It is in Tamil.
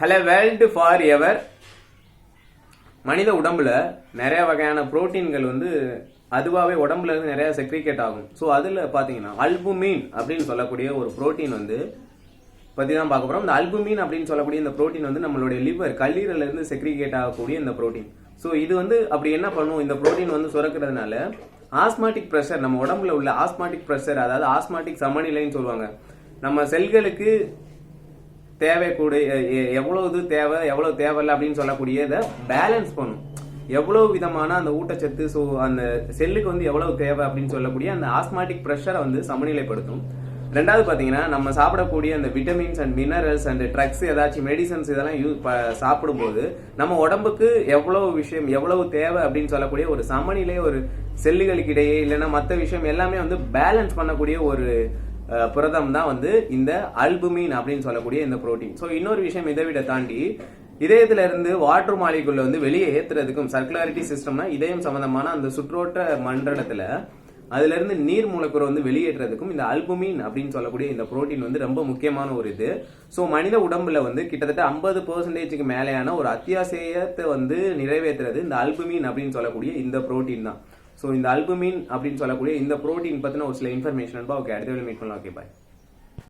ஹலோ வேர்ல்டு ஃபார் எவர் மனித உடம்புல நிறைய வகையான புரோட்டீன்கள் வந்து அதுவாகவே உடம்புல இருந்து நிறைய செக்ரிகேட் ஆகும். ஸோ அதில் பார்த்தீங்கன்னா அல்புமீன் அப்படின்னு சொல்லக்கூடிய ஒரு புரோட்டீன் வந்து பற்றி தான் பார்க்க போகிறோம் இந்த அல்புமீன் அப்படின்னு சொல்லக்கூடிய இந்த புரோட்டீன் வந்து நம்மளுடைய லிவர் கல்லீரலேருந்து செக்ரிகேட் ஆகக்கூடிய இந்த புரோட்டீன். ஸோ இது வந்து அப்படி என்ன பண்ணும்? இந்த புரோட்டீன் வந்து சுரக்கிறதுனால ஆஸ்மாட்டிக் ப்ரெஷர் நம்ம உடம்புல உள்ள ஆஸ்மாட்டிக் ப்ரெஷர் அதாவது ஆஸ்மாட்டிக் சமநிலைன்னு சொல்லுவாங்க. நம்ம செல்களுக்கு தேவை கூட எ- எவ்வளவு இது தேவை எவ்வளவு தேவையில்லை அப்படின்னு சொல்லக்கூடியதை பேலன்ஸ் பண்ணும் எவ்வளவு விதமான அந்த ஊட்டச்சத்து ஸோ அந்த செல்லுக்கு வந்து எவ்வளவு தேவை அப்படின்னு சொல்லக்கூடிய அந்த ஆஸ்மாட்டிக் ப்ரெஷரை வந்து சமநிலைப்படுத்தும். ரெண்டாவது பார்த்தீங்கன்னா நம்ம சாப்பிடக்கூடிய அந்த vitamins and minerals and drugs ஏதாச்சும் மெடிசன்ஸ் இதெல்லாம் யூஸ் ப- சாப்பிடும்போது நம்ம உடம்புக்கு எவ்வளவு விஷயம் எவ்வளவு தேவை அப்படின்னு சொல்லக்கூடிய ஒரு சமநிலை ஒரு செல்லுகளுக்கு இடையே இல்லைன்னா மற்ற விஷயம் எல்லாமே வந்து பேலன்ஸ் பண்ணக்கூடிய ஒரு புரதம் தான் வந்து இந்த அல்புமின் அப்படின்னு சொல்லக்கூடிய இந்த புரோட்டீன் ஸோ இன்னொரு விஷயம் இதை விட தாண்டி இதயத்துல இருந்து வாட்டர் மாலிகுள்ள வந்து வெளியே ஏத்துறதுக்கும் சர்க்குலாரிட்டி சிஸ்டம்னா இதயம் சம்பந்தமான அந்த சுற்றோட்ட மண்டலத்துல அதுல இருந்து நீர் மூலக்கூறு வந்து வெளியேற்றுறதுக்கும் இந்த அல்புமின் அப்படின்னு சொல்லக்கூடிய இந்த புரோட்டீன் வந்து ரொம்ப முக்கியமான ஒரு இது. ஸோ மனித உடம்புல வந்து கிட்டத்தட்ட ஐம்பது பெர்சன்டேஜுக்கு மேலேயான ஒரு அத்தியாவசியத்தை வந்து நிறைவேற்றுறது இந்த அல்புமின் அப்படின்னு சொல்லக்கூடிய இந்த புரோட்டீன் தான். ஸோ இந்த அல்புமின் அப்படின்னு சொல்லக்கூடிய இந்த புரோட்டீன் பற்றின ஒரு சில இன்ஃபர்மேஷன் ஓகே அடுத்த மீட் பண்ணலாம். Okay bye